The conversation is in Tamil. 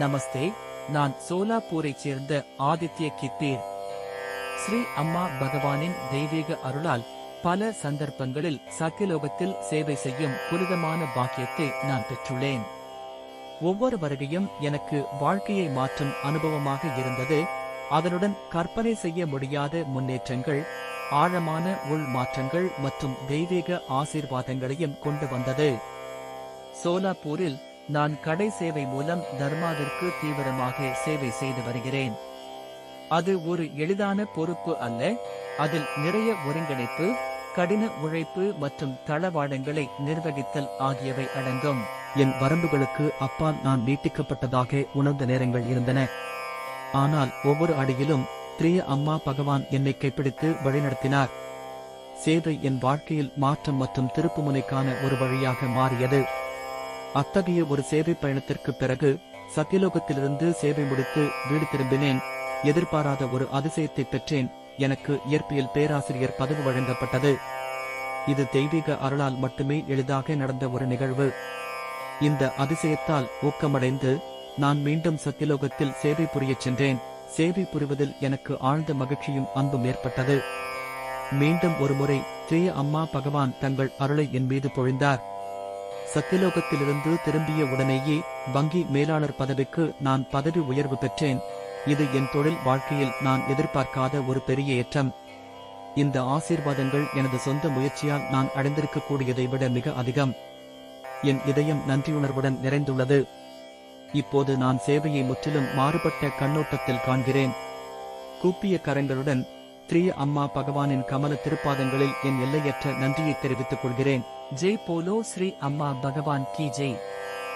நமஸ்தே நான் சோலாப்பூரைச் சேர்ந்த ஆதித்ய கித்தீர். ஸ்ரீ அம்மா பகவானின் தெய்வீக அருளால் பல சந்தர்ப்பங்களில் சக்கிலோகத்தில் சேவை செய்யும் புனிதமான பாக்கியத்தை நான் பெற்றுள்ளேன். ஒவ்வொரு வருகையும் எனக்கு வாழ்க்கையை மாற்றும் அனுபவமாக இருந்தது. அதனுடன் கற்பனை செய்ய முடியாத முன்னேற்றங்கள் ஆழமான உள் மாற்றங்கள் மற்றும் தெய்வீக ஆசீர்வாதங்களையும் கொண்டு வந்தது. சோலாப்பூரில் நான் கடை சேவை மூலம் தர்மாவிற்கு தீவிரமாக சேவை செய்து வருகிறேன். அது ஒரு எளிதான பொறுப்பு அல்ல. அதில் நிறைய ஒருங்கிணைப்பு கடின உழைப்பு மற்றும் தளவாடங்களை நிர்வகித்தல் ஆகியவை அடங்கும். என் வரம்புகளுக்கு அப்பால் நான் நீட்டிக்கப்பட்டதாக உணர்ந்த நேரங்கள் இருந்தன. ஆனால் ஒவ்வொரு அடியிலும் திரிய அம்மா பகவான் என்னை கைப்பிடித்து வழிநடத்தினார். சேவை என் வாழ்க்கையில் மாற்றம் மற்றும் திருப்புமுனைக்கான ஒரு வழியாக மாறியது. அத்தகைய ஒரு சேவை பயணத்திற்கு பிறகு சத்தியலோகத்திலிருந்து சேவை முடித்து வீடு திரும்பினேன். எதிர்பாராத ஒரு அதிசயத்தை பெற்றேன். எனக்கு இயற்பியல் பேராசிரியர் பதவி வழங்கப்பட்டது. இது தெய்வீக அருளால் மட்டுமே எளிதாக நடந்த ஒரு நிகழ்வு. இந்த அதிசயத்தால் ஊக்கமடைந்து நான் மீண்டும் சத்தியலோகத்தில் சேவை புரியச் சென்றேன். சேவை புரிவதில் எனக்கு ஆழ்ந்த மகிழ்ச்சியும் அன்பும் ஏற்பட்டது. மீண்டும் ஒருமுறை திரிய அம்மா பகவான் தங்கள் அருளை என் மீது பொழிந்தார். சத்தியலோகத்திலிருந்து திரும்பிய உடனேயே வங்கி மேலாளர் பதவிக்கு நான் பதவி உயர்வு பெற்றேன். இது என் தொழில் வாழ்க்கையில் நான் எதிர்பார்க்காத ஒரு பெரிய ஏற்றம். இந்த ஆசீர்வாதங்கள் எனது சொந்த முயற்சியால் நான் அடைந்திருக்கக்கூடியதை விட மிக அதிகம். என் இதயம் நன்றியுணர்வுடன் நிறைந்துள்ளது. இப்போது நான் சேவையை முற்றிலும் மாறுபட்ட கண்ணோட்டத்தில் காண்கிறேன். கூப்பிய கரங்களுடன் ஸ்ரீ அம்மா பகவானின் கமல திருப்பாதங்களில் என் எல்லையற்ற நன்றியை தெரிவித்துக் கொள்கிறேன். ஜெய் போலோ ஸ்ரீ அம்மா பகவான் கி ஜெய்.